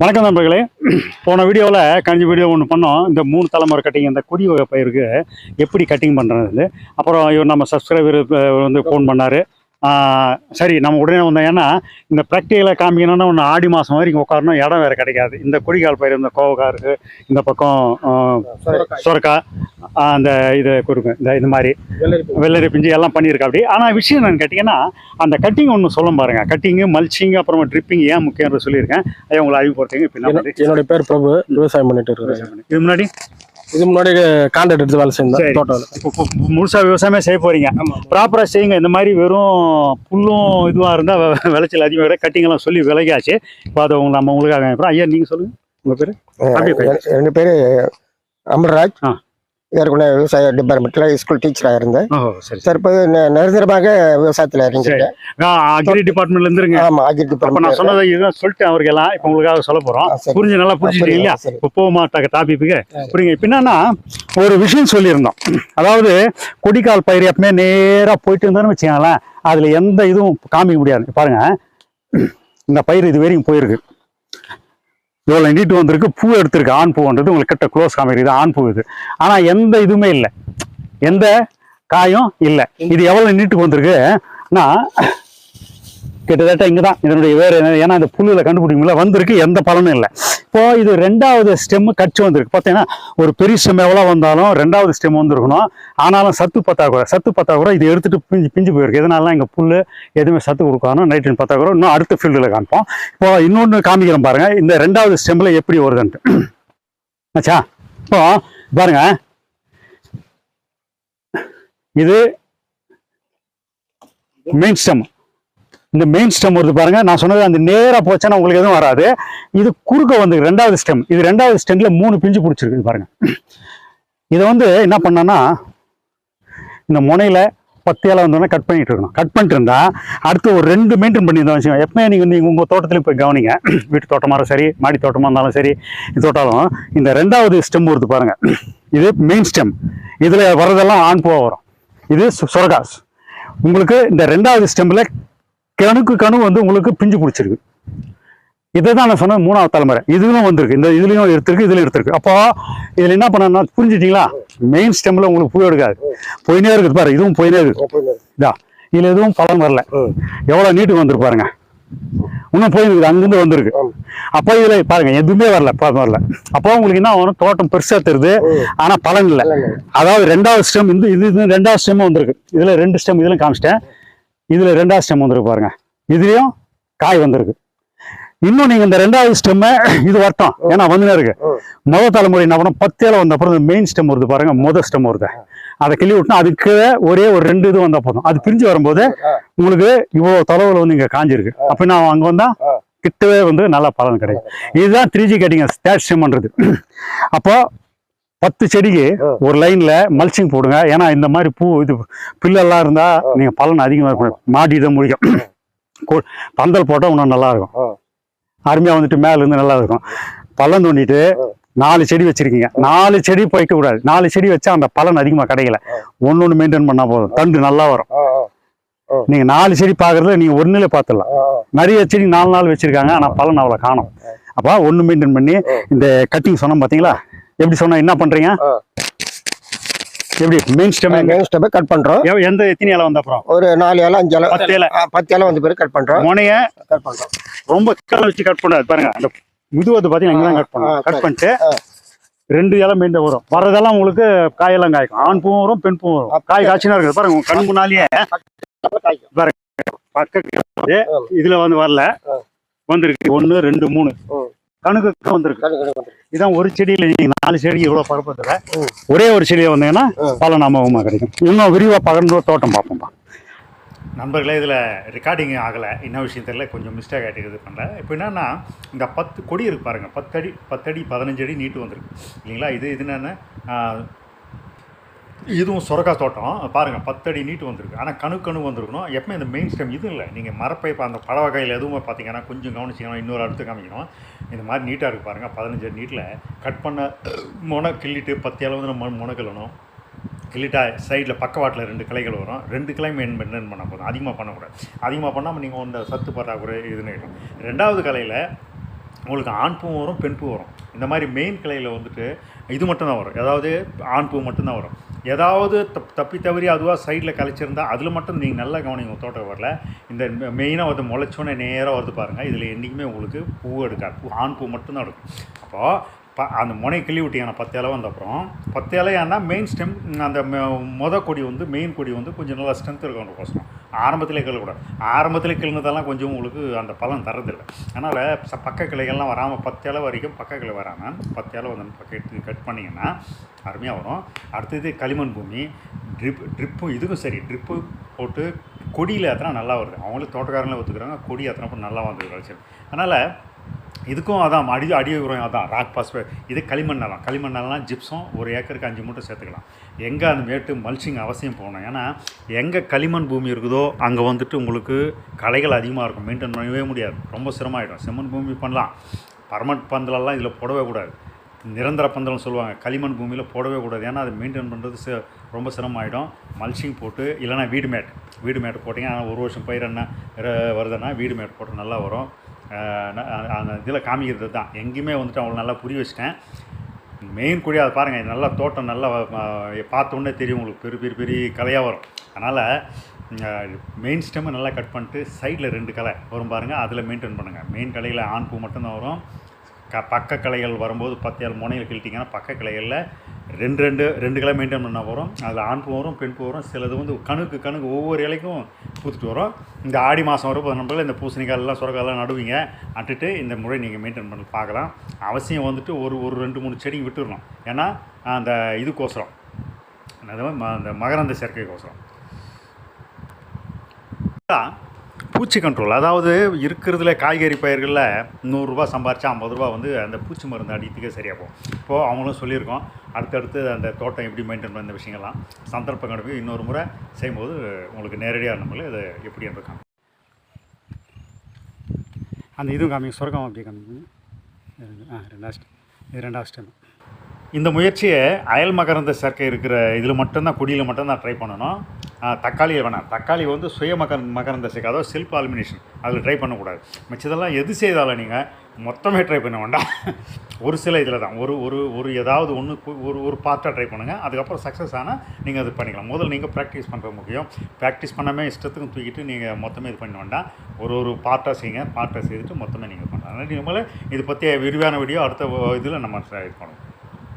வணக்கம் நண்பர்களே. போன வீடியோவில் கஞ்சி வீடியோ ஒன்று பண்ணோம். இந்த மூணு தலைமுறை கட்டிங் இந்த கொடி வகை பயிருக்கு எப்படி கட்டிங் பண்ணுறது அப்புறம் இவர் நம்ம சப்ஸ்கிரைபர் வந்து ஃபோன் பண்ணார். சரி நம்ம உடனே வந்தோம். ஏன்னா இந்த ப்ராக்டிக்கலை காமிக்கணும்னா ஒன்று ஆடி மாதம் வரைக்கும் உட்காரணும். இடம் வேறு கிடைக்காது. இந்த கொடிக்கால் பயிர் இந்த கோவக்காய் இருக்குது இந்த பக்கம் சுரக்காய். அந்த இது கொடுங்க இந்த இந்த மாதிரி. வெள்ளரி பிஞ்சு. எல்லாம் பண்ணியிருக்கா அப்படி ஆனால் விஷயம் என்னன்னு கேட்டிங்கன்னா அந்த கட்டிங் ஒன்று சொல்லும் பாருங்க. கட்டிங்கு மல்ச்சிங் அப்புறமா ட்ரிப்பிங் ஏன் முக்கியம்னு சொல்லியிருக்கேன். அதை உங்களை அறிவுப்படுத்துங்க இப்போ என்ன என்ன- என்னோட பேர் பிரபு. விவசாயம் பண்ணிட்டு இருக்கிறேன். இது முன்னாடி? இது முன்னாடி கான்ட்ராக்ட் எடுத்து வேலை சரி. தோட்டம் இப்போ இப்போ முழுசா விவசாயமே செய்ய போறீங்க. ப்ராப்பராக செய்யுங்க. இந்த மாதிரி வெறும் புல்லும் இதுவாக இருந்தால் விளைச்சல் அதிகமாக விட கட்டிங்கெல்லாம் சொல்லி விலகியாச்சு. இப்போ அதை உங்க நம்ம உங்களுக்காக அப்புறம் ஐயா நீங்கள் சொல்லுங்க. உங்கள் பேர்? என் பேர் அமர்ராஜ். ஆ. ஏற்கனவே விவசாய டிபார்ட்மெண்ட்டில் ஸ்கூல் டீச்சராக இருந்தேன். தற்போது நிரந்தரமாக விவசாயத்தில் இறங்கிட்டேன் அக்ரி டிபார்ட்மெண்ட்ல இருந்துருங்க. அப்போ நான் டிபார்ட்மெண்ட் சொன்னதை இதுதான் சொல்லிட்டேன் அவருக்கு எல்லாம் இப்போ உங்களுக்காக சொல்ல போகிறோம். புரிஞ்சு நல்லா புரிஞ்சுட்டீங்க இல்லையா? போக மாட்டாங்க டாபிக்கு புரியுங்க. இப்போ என்னன்னா ஒரு விஷயம் சொல்லியிருந்தோம். அதாவது கொடிக்கால் பயிர் எப்பவுமே நேராக போயிட்டு இருந்தோன்னு வச்சுக்கோங்களேன். அதில் எந்த இதுவும் காமிக்க முடியாது. பாருங்க. இந்த பயிர் இது வரைக்கும் போயிருக்கு. இவ்வளோ நீட்டு வந்திருக்கு பூ எடுத்திருக்கு ஆண் பூன்றது உங்களுக்கு கிட்ட க்ளோஸ் காமிக்கிறது ஆண் பூ இது. ஆனால் எந்த இதுவுமே இல்லை. எந்த காயும் இல்லை. இது எவ்வளோ நீட்டுக்கு வந்திருக்குன்னா கிட்டத்தட்ட இங்கே தான் இதனுடைய வேறு ஏன்னா இந்த புல்லில் கண்டுபிடிக்க முடியல. வந்திருக்கு எந்த பலனும் இல்லை. இப்போ இது ரெண்டாவது ஸ்டெம்மு கட்சி வந்திருக்கு. பார்த்தீங்கன்னா ஒரு பெரிய ஸ்டெம் எவ்வளோ வந்தாலும் ரெண்டாவது ஸ்டெம் வந்துருக்கணும். ஆனாலும் சத்து பத்தாக்குறை சத்து பத்தாக்குறை இது எடுத்துட்டு பிஞ்சு பிஞ்சு போயிருக்கு. இதனால இங்கே புல் எதுவுமே சத்து கொடுக்கணும் நைட்ரஜன் பத்தாக்குறை இன்னும் அடுத்த ஃபீல்டில் காமிப்போம் இப்போ இன்னொன்று காமிக்கிறோம் பாருங்கள் இந்த ரெண்டாவது ஸ்டெம்மில் எப்படி வருதுன்ட்டு. ஆச்சா இப்போ பாருங்க. இது மெயின் ஸ்டெம் இந்த மெயின் ஸ்டெம் வருது பாருங்க. நான் சொன்னது அந்த நேராக போச்சுன்னா உங்களுக்கு எதுவும் வராது. இது குறுக்க வந்து ரெண்டாவது ஸ்டெம் இது ரெண்டாவது ஸ்டெம்ல மூணு பிஞ்சு பிடிச்சிருக்கு. பாருங்க. இதை வந்து என்ன பண்ணனா இந்த முனையில பத்தியால வந்தோடனே கட் பண்ணிட்டு இருக்கணும். கட் பண்ணிட்டு இருந்தா அடுத்து ஒரு ரெண்டு மெயின்டைன் பண்ணியிருந்தோம் வச்சுக்கோங்க. எப்பவுமே நீங்கள் நீங்கள் உங்கள் தோட்டத்திலையும் போய் கவனிங்க. வீட்டு தோட்டமாக இருந்தாலும் சரி மாடி தோட்டமாக இருந்தாலும் சரி இது தோட்டாலும் இந்த ரெண்டாவது ஸ்டெம் வருது பாருங்க. இது மெயின் ஸ்டெம் இதில் வர்றதெல்லாம் ஆண் பூவா வரும். இது சொரகாஸ் சுரகாஸ் உங்களுக்கு இந்த ரெண்டாவது ஸ்டெம்பில் கணுக்கு கணு வந்து உங்களுக்கு பிஞ்சு பிடிச்சிருக்கு. இதை தான் நான் சொன்ன மூணாவது தலைமுறை. இதுவும் வந்திருக்கு. இந்த இதுலயும் எடுத்திருக்கு இதுலயும் எடுத்திருக்கு. அப்போ இதுல என்ன பண்ணா புரிஞ்சுட்டீங்களா? மெயின் ஸ்டெம்ல உங்களுக்கு பூ எடுக்காது. போயினே இருக்குது பாரு இதுவும் போயினே இருக்கு இதா இதுல எதுவும் பலன் வரல. எவ்வளவு நீட்டுக்கு வந்திருக்கு பாருங்க. இன்னும் போயிருக்குது அங்கிருந்து வந்திருக்கு. அப்போ இதுல பாருங்க எதுவுமே வரல பலன் வரல. அப்போ உங்களுக்கு என்ன ஆகும் தோட்டம் பெருசா தருது ஆனா பலன் இல்லை. அதாவது ரெண்டாவது ஸ்டெம் இந்த இது இது ரெண்டாவது ஸ்டெம் வந்திருக்கு. இதுல ரெண்டு ஸ்டெம் இதுல காமிச்சிட்டேன். இதுல ரெண்டாவது ஸ்டெம் வந்திருக்கு பாருங்க. இதுலயும் காய் வந்திருக்கு. இன்னும் நீங்க இந்த ரெண்டாவது ஸ்டெம்ம இது வரட்டும். ஏன்னா வந்துனே இருக்கு. முதல் தலைமுறை என்ன பண்ணும்? பத்து வந்த அப்புறம் மெயின் ஸ்டெம் வருது பாருங்க. முதல் ஸ்டெம் வருது. அதை கிள்ளி விட்டுனா அதுக்கு ஒரே ஒரு ரெண்டு இது வந்தா போதும். அது பிரிஞ்சு வரும்போது உங்களுக்கு இவ்வளவு தொலைவில் வந்து இங்க காஞ்சிருக்கு. அப்ப நான் அங்க வந்தா கிட்டவே வந்து நல்ல பலன் கிடைக்கும். இதுதான் த்ரீ ஜி கட்டிங்க. ஸ்டேட் ஸ்டெம்ன்றது அப்போ பத்து செடிக்கு ஒரு லைன்ல மல்ச்சிங் போடுங்க. ஏன்னா இந்த மாதிரி பூ இது பில்லெல்லாம் இருந்தா நீங்க பலன் அதிகமா இருக்கும். மாடி இதை முடிக்கும். பந்தல் போட்டா இன்னும் நல்லா இருக்கும். அருமையா வந்துட்டு மேல இருந்து நல்லா இருக்கும். பள்ளம் தோண்டிட்டு நாலு செடி வச்சிருக்கீங்க. நாலு செடி வைக்க கூடாது. நாலு செடி வச்சா அந்த பலன் அதிகமா கிடைக்கல. ஒன்னு ஒன்று மெயின்டைன் பண்ணா போதும். தண்டு நல்லா வரும். நீங்க நாலு செடி பாக்குறதுல நீங்க ஒண்ணுல பார்த்துடலாம் நிறைய செடி நாலு நாள் வச்சிருக்காங்க. ஆனா பலன் அவ்வளவு காணும். அப்ப ஒண்ணு மெயின்டைன் பண்ணி இந்த கட்டிங் சொன்னோம் பாத்தீங்களா? எப்படி சொன்னா என்ன பண்றீங்க. எப்படி மெயின் ஸ்டெம் மெயின் ஸ்டெப்பை கட் பண்ணுறோம் எந்த எத்தனை இலை வந்த அப்புறம்? ஒரு நாலு இலை அஞ்சு இலை பத்து இலை. பத்து இலை வந்த பிறகு கட் பண்ணுறோம் முனைய கட் பண்ணுறோம் ரொம்ப கீழே வச்சு கட் பண்ணாது. பாருங்க அந்த இது வந்து பாத்தீங்கன்னா இங்கதான் கட் ஆ, பண்ணும் கட். பண்ணிட்டு. ரெண்டு இலை மெயின் வரும். வர்றதெல்லாம் உங்களுக்கு காயெல்லாம் காய்க்கும். ஆண் பூவும் வரும் பெண் பூவும் வரும். காய் காய்ச்சினா இருக்குது. பாருங்க உங்க கண் முன்னாலேயே பக்கத்து இதுல வந்து வரல. வந்திருக்கு. ஒண்ணு ரெண்டு மூணு. கணுக்கு வந்திருக்கு. இதான் ஒரு செடியில நீங்க நாலு செடி இவ்வளவு பரப்பத்துல ஒரே ஒரு செடியில வந்தீங்கன்னா பல நாமமா கிடைக்கும். இன்னும் விரிவா பகர்ந்து தோட்டம் பார்ப்போம்பா நண்பர்களே இதில் ரெக்கார்டிங் ஆகலை. என்ன விஷயம் தெரியல கொஞ்சம் மிஸ்டேக் ஆகிட்டு இது பண்ணல. இப்போ என்னன்னா இந்த பத்து கொடி இருக்கு பாருங்க பத்தடி பத்தடி பதினஞ்சு அடி நீட்டு வந்திருக்கு. இல்லைங்களா? இது இது என்னென்ன இதுவும் சுரக்காய் தோட்டம். பாருங்கள் பத்தடி நீட்டு வந்திருக்கு. ஆனால் கணு கணு வந்திருக்கணும். எப்பவுமே இந்த மெயின் ஸ்டெம் இது இல்லை. நீங்கள் மரப்பை இப்போ அந்த பழ வகையில் எதுவுமே பார்த்தீங்கன்னா கொஞ்சம் கவனிச்சிக்கணும் இன்னொரு அடுத்து காமிக்கணும். இந்த மாதிரி நீட்டாக இருக்குது பாருங்கள் பதினஞ்சு நீட்டில். கட் பண்ண முனை கிள்ளிட்டு பத்து அளவு நம்ம முனை கிள்ளணும். கிள்ளிட்டா சைடில் பக்கவாட்டில் ரெண்டு கிளைகள் வரும். ரெண்டு கிளை மெயின் மெயின்டைன் பண்ண போதும்? அதிகமாக பண்ணக்கூடாது. அதிகமாக பண்ணாமல் நீங்கள் இந்த சத்து பற்றாக்குறை இதுன்னு ரெண்டாவது கலையில் உங்களுக்கு ஆண் பூ வரும் பெண் பூ வரும். இந்த மாதிரி மெயின் கிளையில் வந்துட்டு இது மட்டும்தான் வரும். ஏதாவது ஆண் பூ மட்டும்தான் வரும். ஏதாவது தப் தப்பி தவறி அதுவாக சைடில் கலைச்சிருந்தா அதில் மட்டும் நீங்கள் நல்லா கவனிங்க தோட்டம் வரல இந்த மெயினாக வந்து முளைச்சோன்னே நேராக வருது பாருங்கள் இதில் என்றைக்குமே உங்களுக்கு பூ எடுக்காது. பூ ஆண் பூ மட்டும்தான் எடுக்கும். அப்போது ப அந்த முனை கிள்ளி விட்டீங்கன்னா பத்து இலை வந்த அப்புறம் பத்து இலையானா மெயின் ஸ்டெம் அந்த மொ- மொத கொடி வந்து மெயின் கொடி வந்து கொஞ்சம் நல்லா ஸ்ட்ரென்த் இருக்கணுக்கோசரம் ஆரம்பத்திலே கிளக்கூடாது ஆரம்பத்திலே கிள்னதெல்லாம் கொஞ்சம் உங்களுக்கு அந்த பலன் தரதில்லை. அதனால் ச- பக்க கிளைகள்லாம் வராமல் பத்து இலை வரைக்கும் பக்க கிளை வராமல் பத்து இலை வந்து பக்கம் எடுத்து கட் பண்ணிங்கன்னா அருமையாக வரும். அடுத்தது களிமண் பூமி ட்ரிப் ட்ரிப்பும் இதுக்கும் சரி ட்ரிப்பு போட்டு கொடியில் ஏற்றினா நல்லா வருது. அவங்களும் தோட்டக்காரங்களே ஒத்துக்கிறாங்க கொடி ஏற்றினா நல்லா வந்து விளைச்சல். அதனால் இதுக்கும் அதான் அடி அடி உரம் அதான் ராக் பாஸ்பேட் இது களிமண் நிலம் களிமண் நிலம்லாம் ஜிப்ஸும் ஒரு ஏக்கருக்கு அஞ்சு மூட்டை சேர்த்துக்கலாம். எங்கே அந்த மேட்டு மல்ச்சிங் அவசியம் போகணும்? ஏன்னா எங்கே களிமண் பூமி இருக்குதோ அங்கே வந்துட்டு உங்களுக்கு களைகள் அதிகமாக இருக்கும். மெயின்டைன் பண்ணவே முடியாது. ரொம்ப சிரமமாயிடும். செம்மண் பூமி பண்ணலாம். பர்மனண்ட் பந்தலெல்லாம் இதில் போடவே கூடாது. நிரந்தர பந்தல்னு சொல்லுவாங்க. களிமண் பூமியில் போடவே கூடாது. ஏன்னா அது மெயின்டைன் பண்ணுறது ரொம்ப சிரமமாயிடும். மல்ச்சிங் போட்டு இல்லைனா வீடு மேட் வீடு மேட் போட்டிங்கன்னா ஒரு வருஷம் பயிர் என்ன வருதுன்னா வீடு மேட் போட்டு நல்லா வரும். அந்த இதில் காமிக்கிறது தான். எங்கேயுமே வந்துட்டு அவங்களை நல்லா புரிய வச்சிட்டேன். மெயின் கொடி அதை பாருங்கள் இது நல்லா தோட்டம் நல்லா பார்த்தோன்னே தெரியும் உங்களுக்கு. பெரிய பெரிய பெரிய கலையாக வரும். அதனால் மெயின் ஸ்டெம்மை நல்லா கட் பண்ணிட்டு சைடில் ரெண்டு கலை வரும் பாருங்கள் அதில் மெயின்டைன் பண்ணுங்கள் மெயின் கலையில் ஆண் பூ மட்டும்தான் வரும். க பக்க கிளைகள் வரும்போது பத்து ஏழு முனையில் கிழட்டிங்கன்னா பக்க கிளைகளில் ரெண்டு ரெண்டு ரெண்டு கிளை மெயின்டைன் பண்ணால் வரும் அதில் ஆண் பூ வரும் பெண் பூ வரும். சிலது வந்து கணுக்கு கணுக்கு ஒவ்வொரு இலைக்கும் பூத்துட்டு வரும். இந்த ஆடி மாதம் வரும் பதினொன்று இந்த பூசணிக்காயெல்லாம் சுரக்காயெல்லாம் நடுவீங்க. நட்டுட்டு இந்த முறை நீங்கள் மெயின்டைன் பண்ணி பார்க்கலாம். அவசியம் வந்துட்டு ஒரு ஒரு ரெண்டு மூணு செடிங்க விட்டுடணும் ஏன்னா அந்த இதுக்கோசரம். ம- அந்த மகரந்த சேர்க்கைக்கோசரம். தான் பூச்சி கண்ட்ரோல் அதாவது இருக்கிறதுல காய்கறி பயிர்களில் நூறுரூவா சம்பாரிச்சா ஐம்பது ரூபா வந்து அந்த பூச்சி மருந்து அடிக்கிறதுக்கே சரியாக போகும் இப்போது அவங்களும் சொல்லியிருக்கோம். அடுத்தடுத்து அந்த தோட்டம் எப்படி மெயின்டைன் பண்ண விஷயங்கள்லாம் சந்தர்ப்பம் கிடைக்கும் இன்னொரு முறை செய்யும்போது உங்களுக்கு நேரடியாக நம்மளே இது எப்படி காமி அந்த இதுவும் காமிங்க. சுரக்கம் அப்படியே காமிங்க. ஆ ரெண்டாவது இது ரெண்டாவது ஸ்டெம் இந்த முயற்சியை அயல் மகரந்த சேர்க்கை இருக்கிற இதில் மட்டும்தான் குடியில் மட்டும்தான் ட்ரை பண்ணணும். தக்காளியை வேணாம். தக்காளி வந்து சுய மகர் மகரந்த சேர்க்கை அதாவது செல்ஃப் ஆலிமினேஷன் அதில் ட்ரை பண்ணக்கூடாது. மிச்சதெல்லாம் எது செய்தாலும் நீங்கள் மொத்தமே ட்ரை பண்ண வேண்டாம். ஒரு சில இதில் தான். ஒரு ஒரு ஒரு ஏதாவது ஒன்று ஒரு ஒரு பார்ட்டாக ட்ரை பண்ணுங்கள் அதுக்கப்புறம் சக்ஸஸ் ஆனால் நீங்கள் அது பண்ணிக்கலாம். முதல்ல நீங்கள் ப்ராக்டிஸ் பண்ணுறது முக்கியம். ப்ராக்டிஸ் பண்ணாமல் இஷ்டத்துக்கும் தூக்கிட்டு நீங்கள் மொத்தமே இது பண்ண வேண்டாம். ஒரு ஒரு பார்ட்டாக செய்யுங்க. பார்ட்டாக செய்துட்டு மொத்தமே நீங்கள் பண்ணலாம். அதனால் நம்மள இது பற்றிய விரிவான வீடியோ அடுத்த இதில் நம்ம இது பண்ணுவோம்